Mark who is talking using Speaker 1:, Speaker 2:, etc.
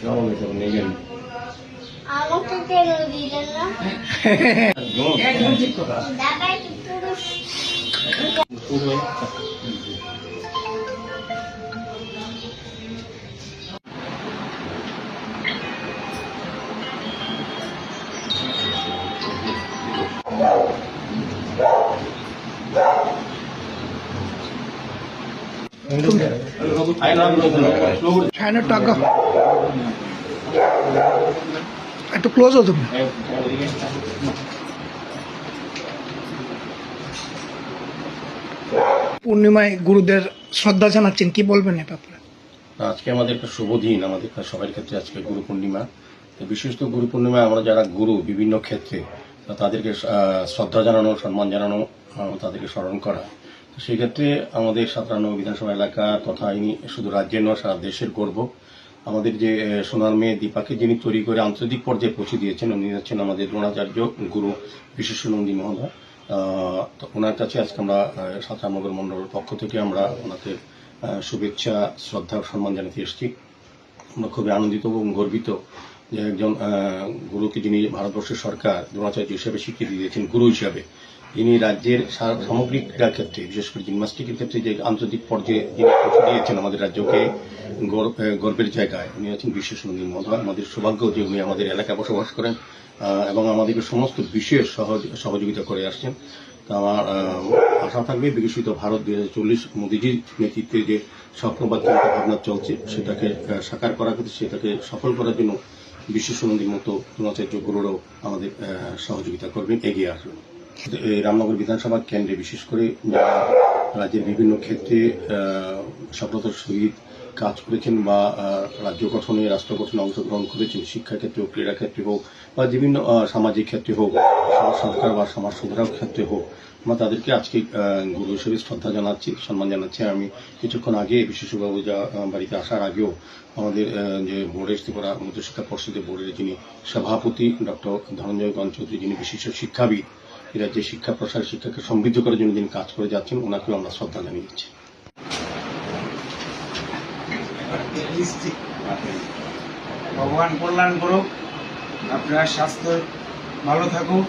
Speaker 1: কেমন হয়েছে আপনি নেবেন
Speaker 2: আমাকে কেন দিলেন না
Speaker 3: ঠিক কথা
Speaker 2: একটু
Speaker 4: ক্লোজ হতো পূর্ণিমায় গুরুদের শ্রদ্ধা জানাচ্ছেন কি বলবেন এ
Speaker 1: আজকে আমাদের একটা শুভ দিন, আমাদের সবার ক্ষেত্রে আজকে গুরু পূর্ণিমা। বিশেষত গুরু পূর্ণিমায় আমরা যারা গুরু বিভিন্ন ক্ষেত্রে তাদেরকে শ্রদ্ধা জানানো, সম্মান জানানো তাদেরকে স্মরণ করা। তো সেই ক্ষেত্রে আমাদের সাতান্ন বিধানসভা এলাকা তথা ইনি শুধু রাজ্যের নয়, সারা দেশের গর্ব। আমাদের যে সোনার মেয়ে দীপাকে যিনি তৈরি করে আন্তর্জাতিক পর্যায়ে পৌঁছে দিয়েছেন, উনি হচ্ছেন আমাদের দ্রোণাচার্য গুরু বিশেষ নন্দী মহোদয় তো ওনার কাছে আজকে আমরা সাতানগর মন্ডলের পক্ষ থেকে আমরা ওনাকে শুভেচ্ছা, শ্রদ্ধা সম্মান জানাতে এসেছি। আমরা খুবই আনন্দিত এবং গর্বিত যে একজন গুরুকে যিনি ভারতবর্ষের সরকার, দ্রোণাচার্য হিসেবে স্বীকৃতি দিয়েছেন, গুরু হিসাবে যিনি রাজ্যের সামগ্রিক ক্ষেত্রে, বিশেষ করে জিমনাস্টিকের ক্ষেত্রে যে আন্তর্জাতিক পর্যায়ে দিয়েছেন আমাদের রাজ্যকে গর্ব- গর্বের জায়গায়, উনি আছেন নন্দী মহোদয় আমাদের সৌভাগ্য যে উনি আমাদের এলাকায় বসবাস করেন এবং আমাদেরকে সমস্ত বিষয়ে সহযোগিতা করে আসছেন। তা আমার আশা থাকবে বিকশিত ভারত দুই হাজার চল্লিশ মোদীজির নেতৃত্বে যে স্বপ্নবাদ চিন্তা ভাবনা চলছে, সেটাকে সাকার করার সেটাকে সফল করার জন্য বিশ্ব সুনন্দীর মতো দ্রোণাচার্য গুরুরাও আমাদের সহযোগিতা করবেন, এগিয়ে আসবেন। এই রামনগর বিধানসভা কেন্দ্রে বিশেষ করে যারা রাজ্যের বিভিন্ন ক্ষেত্রে সফলতার সহিত কাজ করেছেন বা রাজ্য গঠনে, রাষ্ট্র গঠনে অংশগ্রহণ করেছেন শিক্ষা ক্ষেত্রে হোক ক্রীড়া ক্ষেত্রে হোক বা বিভিন্ন সামাজিক ক্ষেত্রে হোক, সমাজ সংস্কার বা সমাজ সুধারক ক্ষেত্রে হোক আমরা তাদেরকে আজকে গুরু হিসেবে শ্রদ্ধা জানাচ্ছি, সম্মান জানাচ্ছি। আমি কিছুক্ষণ আগে বিশেষবাবু যা বাড়িতে আসার আগেও আমাদের যে বোর্ডের ত্রিপুরা মধ্যশিক্ষা পর্ষদের বোর্ডের যিনি সভাপতি, ডক্টর ধনঞ্জয় গণ চৌধুরী যিনি বিশিষ্ট শিক্ষাবিদ এই রাজ্যের শিক্ষা প্রসার, শিক্ষাকে সমৃদ্ধ করার জন্য যিনি কাজ করে যাচ্ছেন, ওনাকেও আমরা শ্রদ্ধা জানিয়েছি
Speaker 3: ভগবান কল্যাণ করুক, আপনার স্বাস্থ্য ভালো থাকুক।